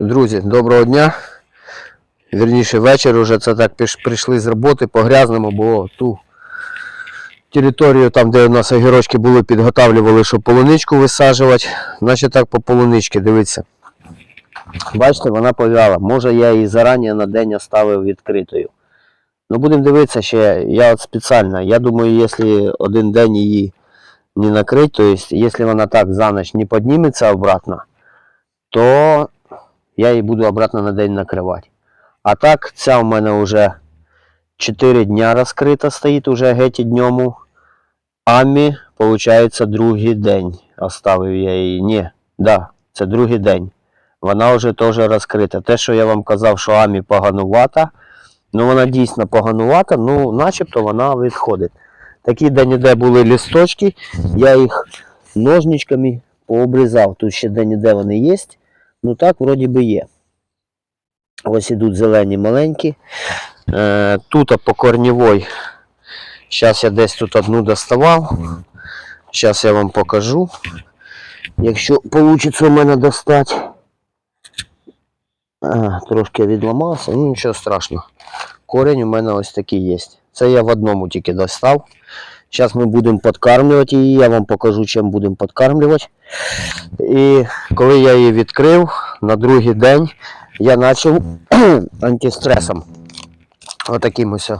Друзі, доброго дня. Вірніше вечір уже це так прийшли з роботи по грязному, бо ту територію, там, де у нас огірочки були, підготавлювали, щоб полуничку висаджувати. Значить так по полуничці, дивіться. Бачите, вона повяла. Може я її зарані на день оставив відкритою. Ну будемо дивитися ще. Я от спеціально. Я думаю, якщо один день її не накрити, то есть, якщо вона так за ніч не підніметься обратно, то я її буду обратно на день накривати. А так, ця у мене вже 4 дня розкрита стоїть, уже геть дньому. Амі, виходить, другий день оставив я її. Ні, да, це другий день. Вона вже теж розкрита. Те, що я вам казав, що Амі поганувата, ну вона дійсно поганувата, ну начебто вона відходить. Такі де-ніде були лісточки, я їх ножничками пообрізав. Тут ще де-ніде вони є. Ну так, вроді би є. Ось ідуть зелені маленькі. Е, тут по корнівой. Зараз я десь тут одну доставав. Зараз я вам покажу. Якщо вийде у мене достати. А, трошки відламався, ну нічого страшного. Корінь у мене ось такий є. Це я в одному тільки достав. Зараз ми будемо підкармлювати її, я вам покажу, чим будемо підкармлювати. І коли я її відкрив, на другий день я почав антистресом. Отаким ось.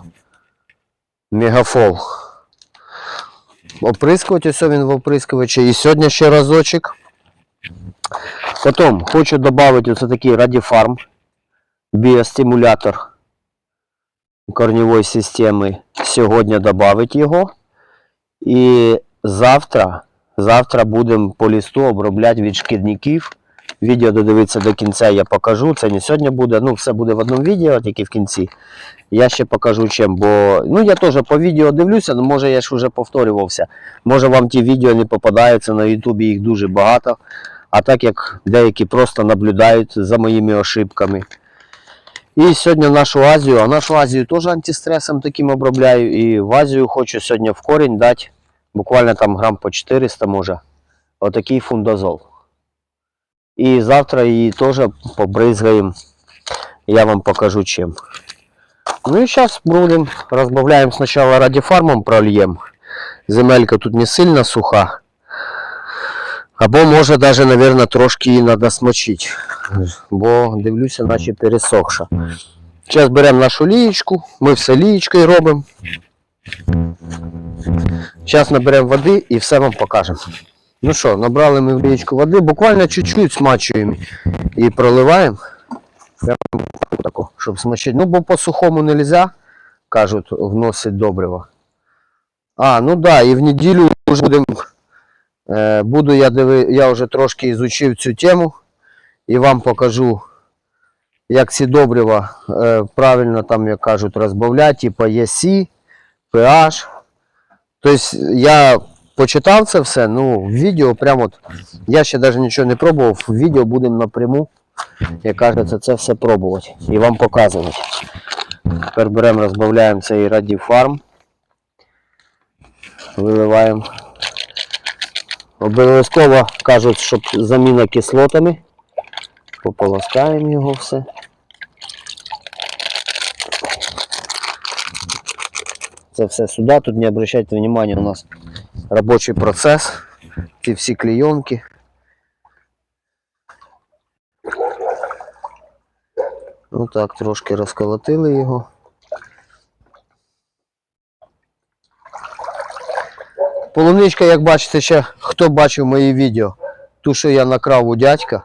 Мегафол. Оприскувати ось він в оприскувачі. І сьогодні ще разочок. Потім хочу додати ось такий радіфарм. Біостимулятор корневої системи. Сьогодні додати його. І завтра, завтра будемо по лісту обробляти від шкідників. Відео додивитися до кінця я покажу. Це не сьогодні буде, ну все буде в одному відео, тільки в кінці. Я ще покажу чим, бо ну я теж по відео дивлюся, ну може я ж вже повторювався. Може вам ті відео не попадаються на Ютубі, їх дуже багато. А так як деякі просто наблюдають за моїми ошибками. І сьогодні нашу Азію, а нашу Азію теж антистресом таким обробляю. І в Азію хочу сьогодні в корінь дати буквально там грам по 400 може. Отакий фундазол. І завтра її теж побризгаємо. Я вам покажу чим. Ну і зараз будемо розбавляємо спочатку радіфармом прольємо. Земелька тут не сильно суха. Або може навіть, мабуть, трошки її треба смочити. Бо дивлюся, наче пересохша. Зараз беремо нашу лієчку, ми все лієчкою робимо. Зараз наберемо води і все вам покажемо. Ну що, набрали ми в лієчку води, буквально чуть-чуть смачуємо і проливаємо. Прямо таку, щоб смачити. Ну, бо по сухому не можна, кажуть, вносить добриво. А, ну да, і в неділю вже будемо. Е, буду я диви, я вже трошки ізучив цю тему і вам покажу, як ці добрива е, правильно там, як кажуть, розбавляти, типа ЄСі, PH. Тобто я почитав це все, ну, в відео прямо от, я ще навіть нічого не пробував, в відео будемо напряму, як кажеться, це все пробувати і вам показувати. Тепер беремо, розбавляємо цей радіфарм, виливаємо. Обов'язково кажуть, щоб заміна кислотами. Пополоскаємо його все. Це все сюди. Тут не обращайте внимания, у нас робочий процес. Ці всі клейонки. Ну так, трошки розколотили його. Полуничка, як бачите, ще хто бачив мої відео, ту, що я накрав у дядька,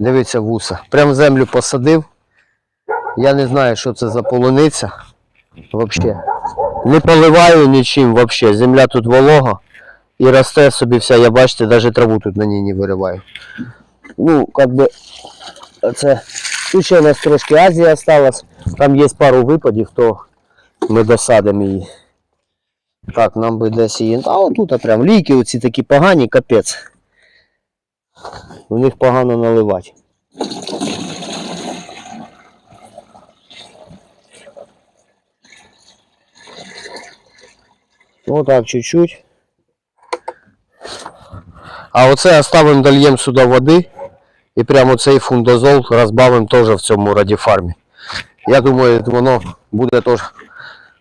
дивиться вуса. Прям землю посадив. Я не знаю, що це за полуниця. Взагалі. Не поливаю нічим взагалі. Земля тут волога і росте собі вся. Я бачите, навіть траву тут на ній не вириваю. Ну, як би це. Тут ще у нас трошки Азія осталась. Там є пару випадів, то ми досадимо її. Так, нам би десь її. А отут прям ліки оці такі погані, капець. У них погано наливати. Ну так, чуть-чуть. А оце оставимо дольємо сюди води І прямо цей фундазол розбавимо теж в цьому радіфармі. Я думаю, воно буде теж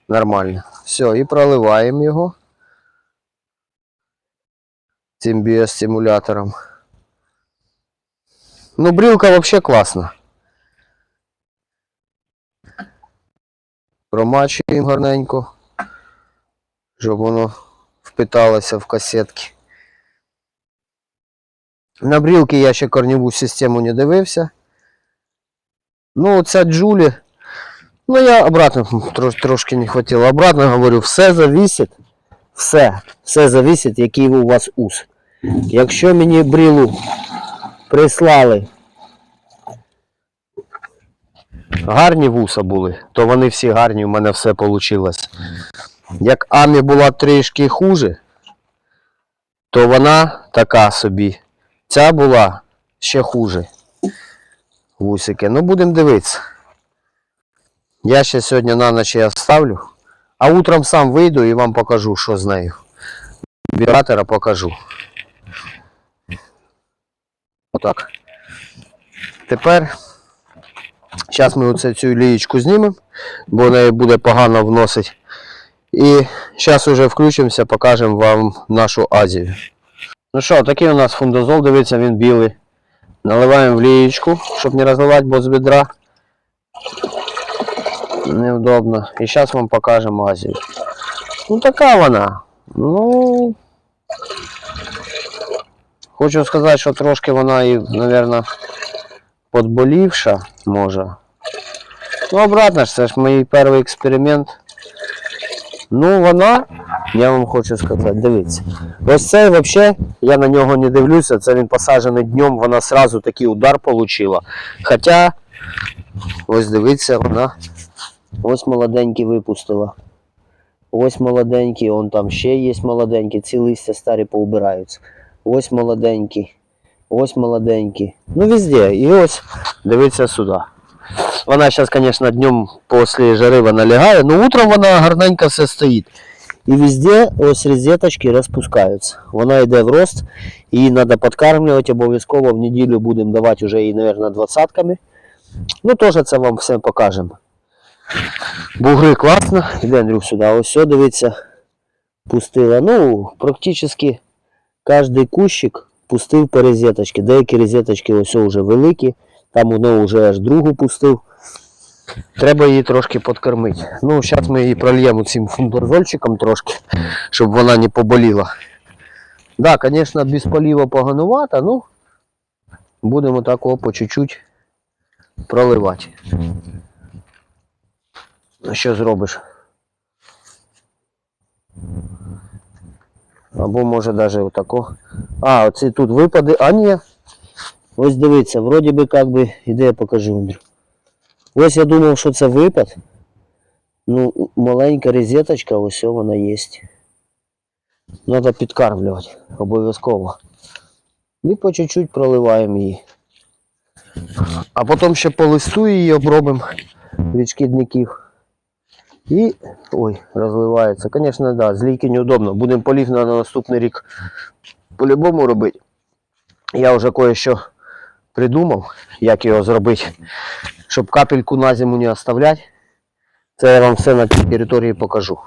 нормально. Все, і проливаємо його цим біостимулятором. Ну, брілка взагалі класна. Промачуємо гарненько, щоб воно впиталося в касетки. На брілки я ще корневу систему не дивився. Ну, оця джулі. Ну, я обратно трош, трошки не хватило. Обратно говорю, все зависить. Все, все зависить, який у вас ус. Якщо мені брілу прислали гарні вуса були, то вони всі гарні, у мене все вийшло. Як Амі була трішки хуже, то вона така собі. Ця була ще хуже. Вусики. Ну, будемо дивитися. Я ще сьогодні на ніч я ставлю, а утром сам вийду і вам покажу, що з нею. Вібратора покажу. Отак. Тепер зараз ми оце цю лієчку знімемо, бо неї буде погано вносить. І зараз вже включимося, покажемо вам нашу Азію. Ну що, такий у нас фундазол, дивіться, він білий. Наливаємо в лієчку, щоб не розливати, бо з відра. Неудобно. І зараз вам покажемо Азію. Ну така вона. Ну. Хочу сказати, що трошки вона і, мабуть, подболівша може. Ну, обратно ж, це ж мій перший експеримент. Ну, вона, я вам хочу сказати, дивіться. Ось цей взагалі, я на нього не дивлюся, це він посаджений днем, вона сразу такий удар отримала. Хоча, ось дивіться, вона ось молоденький випустила. Ось молоденький, он там ще є молоденький, ці листя старі поубираються. Ось молоденький, ось молоденький. Ну везде. І ось дивіться сюди. Вона зараз, звісно, днем після жари вона лягає, але утром вона гарненько все стоїть. І везде ось розеточки розпускаються. Вона йде в рост, її треба підкармлювати обов'язково. В неділю будемо давати вже її, мабуть, двадцятками. Ну, теж це вам все покажемо. Бугри класно. Іде Андрюх сюди. Ось все, дивіться, пустила. Ну, практично кожен кущик пустив по розеточці. Деякі розеточки ось вже великі. Там воно вже аж другу пустив. Треба її трошки підкормити. Ну, зараз ми її прольємо цим фундазольчиком трошки, щоб вона не поболіла. Да, звісно, без полива поганувато, ну будемо так о, по чуть-чуть проливати. Ну, Що зробиш? Або може навіть отако. А, оці тут випади. А ні. Ось дивіться, вроді би як би, іде я покажу. Ось я думав, що це випад. Ну, маленька розеточка, ось вона є. Треба підкармлювати обов'язково. І по чуть-чуть проливаємо її. А потім ще по листу її обробимо від шкідників. І. Ой, розливається. Звісно, да, з лійки неудобно. Будемо полів на наступний рік по-любому робити. Я вже кое-що придумав, як його зробити, щоб капельку на зиму не оставляти. Це я вам все на цій території покажу.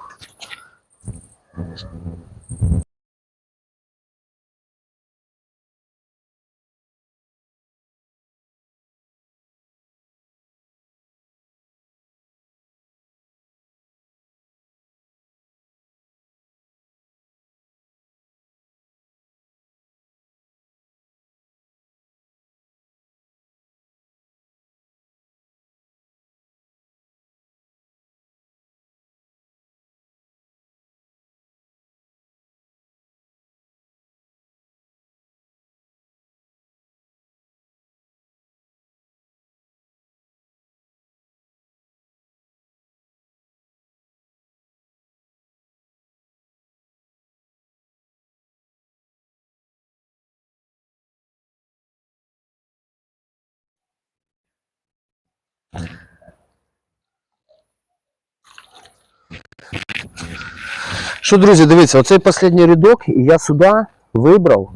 Що, друзі, дивіться, оцей останній рядок, я сюди вибрав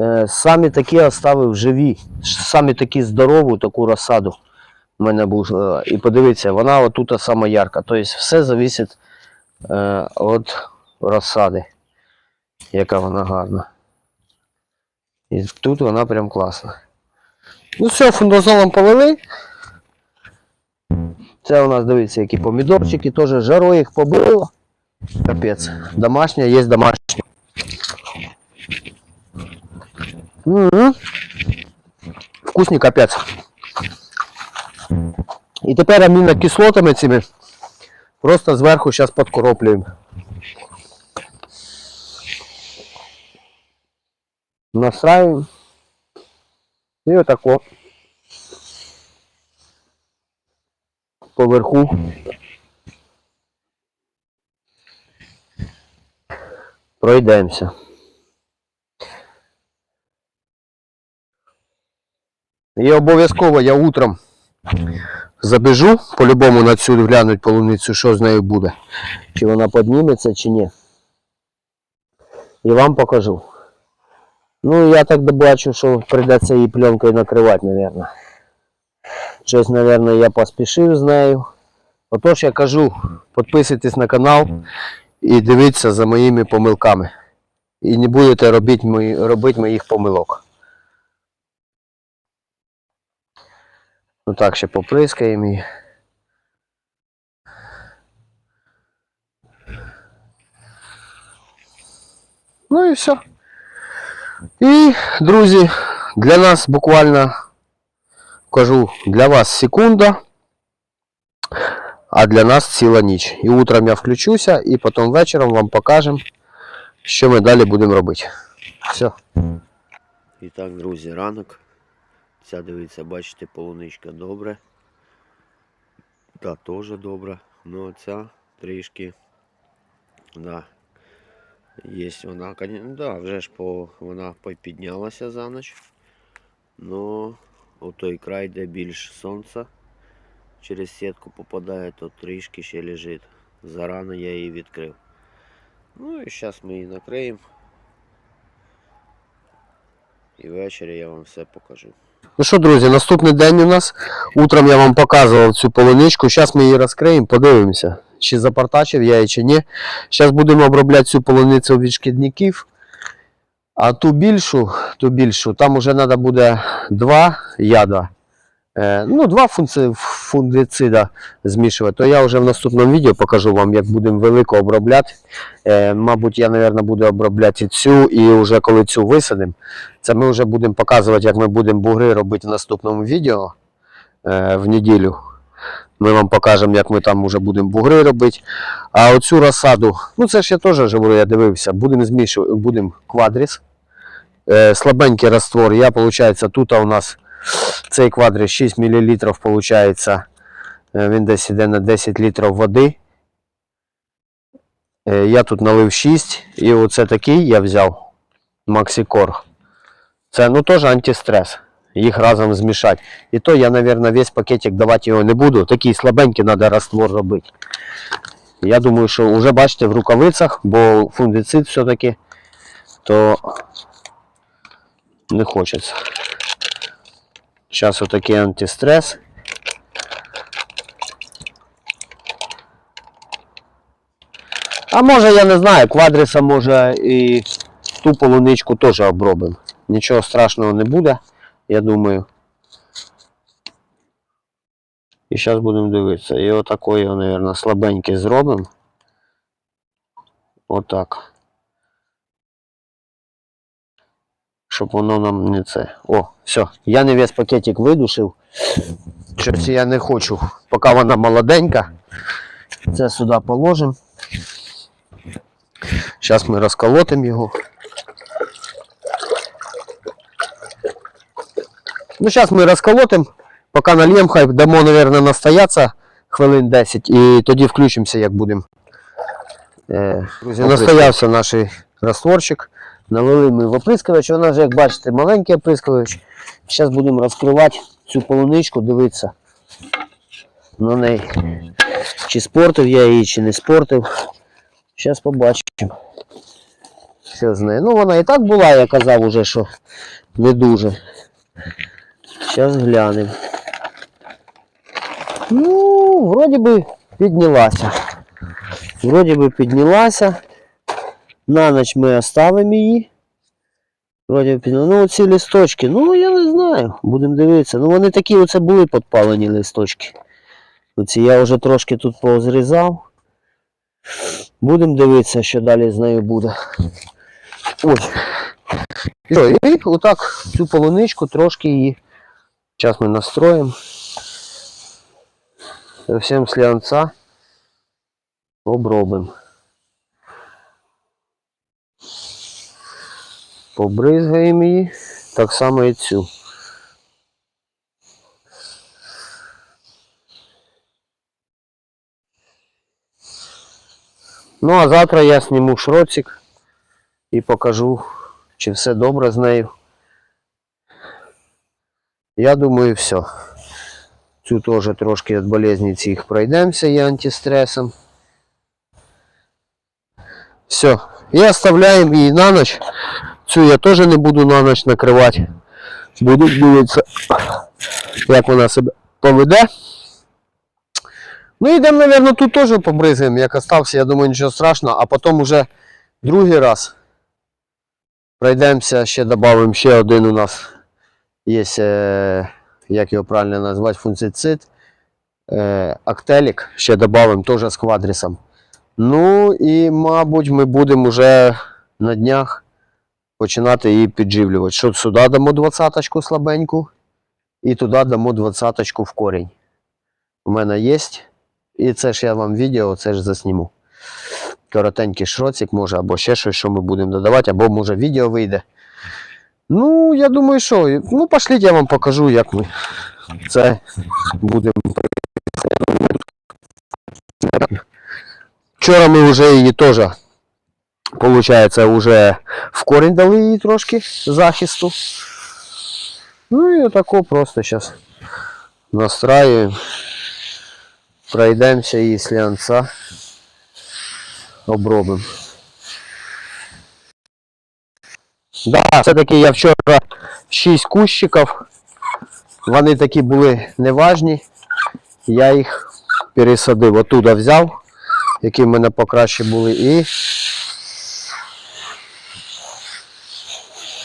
Е, самі такі оставив живі, самі такі здорову таку розсаду. У мене був. е, І подивіться, вона отут сама ярка. Тобто все залежить е, від розсади, яка вона гарна. І тут вона прям класна. Ну все, фундазолом полили. Це у нас, дивіться, які помідорчики, теж жаро їх побило. Капець. Домашня, є домашня. М-м. Вкусний капець. І тепер амінокислотами цими просто зверху зараз подкороплюємо. Настраиваем. І отако. Поверху. Пройдемося. І обов'язково я утром забіжу, по-любому на цю глянуть полуницю, що з нею буде. Чи вона підніметься, чи ні. І вам покажу. Ну, я так бачу, що прийдеться її пленкою накривати, мабуть. Щось, мабуть, я поспішив з нею. Отож, я кажу, підписуйтесь на канал і дивіться за моїми помилками. І не будете робити, мої, робити моїх помилок. Ну так, ще поприскаємо. Ну і все. І, друзі, для нас буквально кажу, для вас секунда, а для нас ціла ніч. І утром я включуся, і потім вечором вам покажемо, що ми далі будемо робити. Все. І так, друзі, ранок. Ця дивіться, бачите, полуничка добре. Та теж добре. Ну а ця трішки. Да, Є вона, да, вже ж по, вона піднялася за ніч. Но у той край, де більш сонця через сітку попадає, то трішки ще лежить. Зарано я її відкрив. Ну і зараз ми її накриємо. І ввечері я вам все покажу. Ну що, друзі, наступний день у нас. Утром я вам показував цю полуничку. Зараз ми її розкриємо, подивимося, чи запортачив я її, чи ні. Зараз будемо обробляти цю полуницю від шкідників. А ту більшу, ту більшу, там вже треба буде два яда. Е, ну, два фунгицида змішувати. То я вже в наступному відео покажу вам, як будемо велико обробляти. Е, мабуть, я, мабуть, буду обробляти цю, і вже коли цю висадимо, це ми вже будемо показувати, як ми будемо бугри робити в наступному відео е, в неділю. Ми вам покажемо, як ми там вже будемо бугри робити. А оцю розсаду, ну це ж я теж вже я дивився, будемо змішувати, будемо квадріс. Слабенький раствор. Я, виходить, тут у нас цей квадріс 6 мл, виходить, він десь іде на 10 літрів води. Е, Я тут налив 6 і оце такий я взяв Максикор. Це ну теж антистрес. Їх разом змішати. І то я, мабуть, весь пакетик давати його не буду. Такий слабенький треба раствор робити. Я думаю, що вже бачите в рукавицях, бо фунгицид все-таки, то не хочеться. Зараз отакий антистрес. А може, я не знаю, квадриса може і ту полуничку теж обробимо. Нічого страшного не буде, я думаю. І зараз будемо дивитися. І отакої, мабуть, слабенький зробимо. Отак. Щоб воно нам не це. О, все. Я не весь пакетик видушив. Щось я не хочу. Поки вона молоденька. Це сюди положимо. Зараз ми розколотимо його. Ну, зараз ми розколотимо, поки нальємо, хай дамо, мабуть, настояться хвилин 10 і тоді включимося, як будемо. Е, друзі, настоявся наш растворчик. Налили ми в оприскувач, вона вже, як бачите, маленький оприскувач. Зараз будемо розкривати цю полуничку, дивитися на неї. Чи спортив я її, чи не спортив. Зараз побачимо. Що з нею? Ну, вона і так була, я казав уже, що не дуже. Зараз глянемо. Ну, вроді би піднялася. Вроді би піднялася. На ніч ми оставимо її. Вроді. Ну, оці листочки, ну я не знаю. Будемо дивитися. Ну вони такі оце були підпалені листочки. Оці я вже трошки тут позрізав. Будемо дивитися, що далі з нею буде. Ось. І отак цю полуничку трошки її. Зараз ми настроїмо. Совсем слянца обробимо. Побризгаємо її. Так само і цю. Ну, а завтра я зніму шроцик і покажу, чи все добре з нею. Я думаю, все. Цю теж трошки від болезні цих пройдемося і антистресом. Все. І оставляємо її на ніч. Цю я теж не буду на ніч накривати. Буду дивитися, як вона себе поведе. Ну йдемо, мабуть, тут теж побризаємо, як остався, я думаю, нічого страшного, а потім уже другий раз пройдемося, ще додамо ще один у нас є, е, як його правильно назвати, функцицид. Е, актелік, ще додамо теж з квадрісом. Ну і, мабуть, ми будемо вже на днях починати її підживлювати. Що сюди дамо 20-очку слабеньку, і туди дамо 20-очку в корінь. У мене є. І це ж я вам відео це ж засніму. Коротенький шроцик може, або ще щось, що ми будемо додавати, або може відео вийде. Ну, я думаю, що. Ну, пошліть, я вам покажу, як ми це будемо. Вчора ми вже її теж, виходить, вже в корінь дали їй трошки захисту. Ну і отако просто зараз настраюємо. Пройдемося її слянца. Обробимо. Да, все-таки я вчора 6 кущиків. Вони такі були неважні. Я їх пересадив. Оттуда взяв, які в мене покраще були, і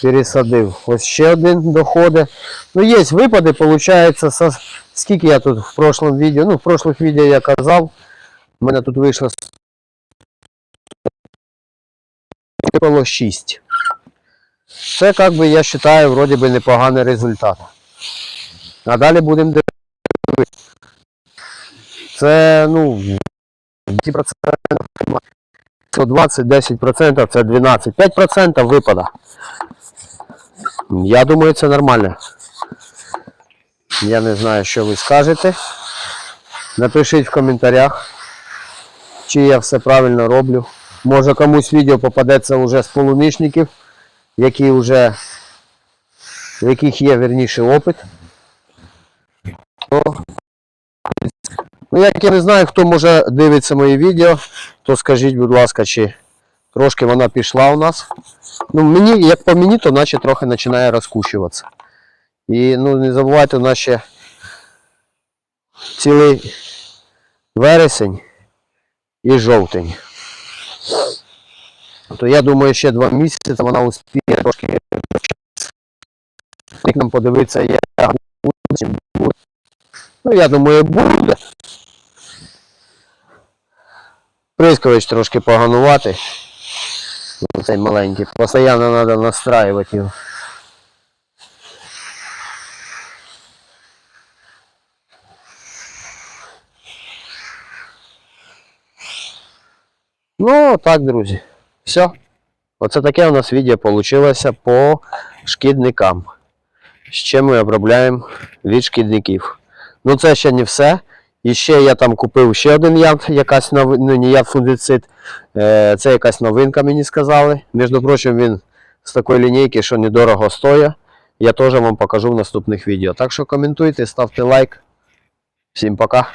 пересадив. Ось ще один доходить. Ну, є випади, виходить, со... скільки я тут в прошлом відео, ну, в прошлых відео я казав, у мене тут вийшло випало 6. Це, як би, я вважаю, вроді би непоганий результат. А далі будемо дивитися. Це, ну, 10%, 120, 10% це 12. 5% випада. Я думаю, це нормально. Я не знаю, що ви скажете. Напишіть в коментарях, чи я все правильно роблю. Може комусь відео попадеться вже з полуничників, які вже, в яких є верніший опит. Ну, як я не знаю, хто може дивиться мої відео, то скажіть, будь ласка, чи трошки вона пішла у нас. Ну, мені, як по мені, то наче трохи починає розкущуватися. І ну, не забувайте, у нас ще цілий вересень і жовтень. То я думаю, ще два місяці вона успіє трошки як нам подивитися, як буде. Ну, я думаю, буде. Прискович трошки поганувати. Цей маленький. Постоянно треба настраювати його. Ну, так, друзі. Все. Оце таке у нас відео вийшло по шкідникам. Ще ми обробляємо від шкідників. Ну це ще не все. І ще я там купив ще один яд, якась нов... ну, не яд фунгицид. Е, Це якась новинка, мені сказали. Між прочим, він з такої лінійки, що недорого стоїть. Я теж вам покажу в наступних відео. Так що коментуйте, ставте лайк. Всім пока.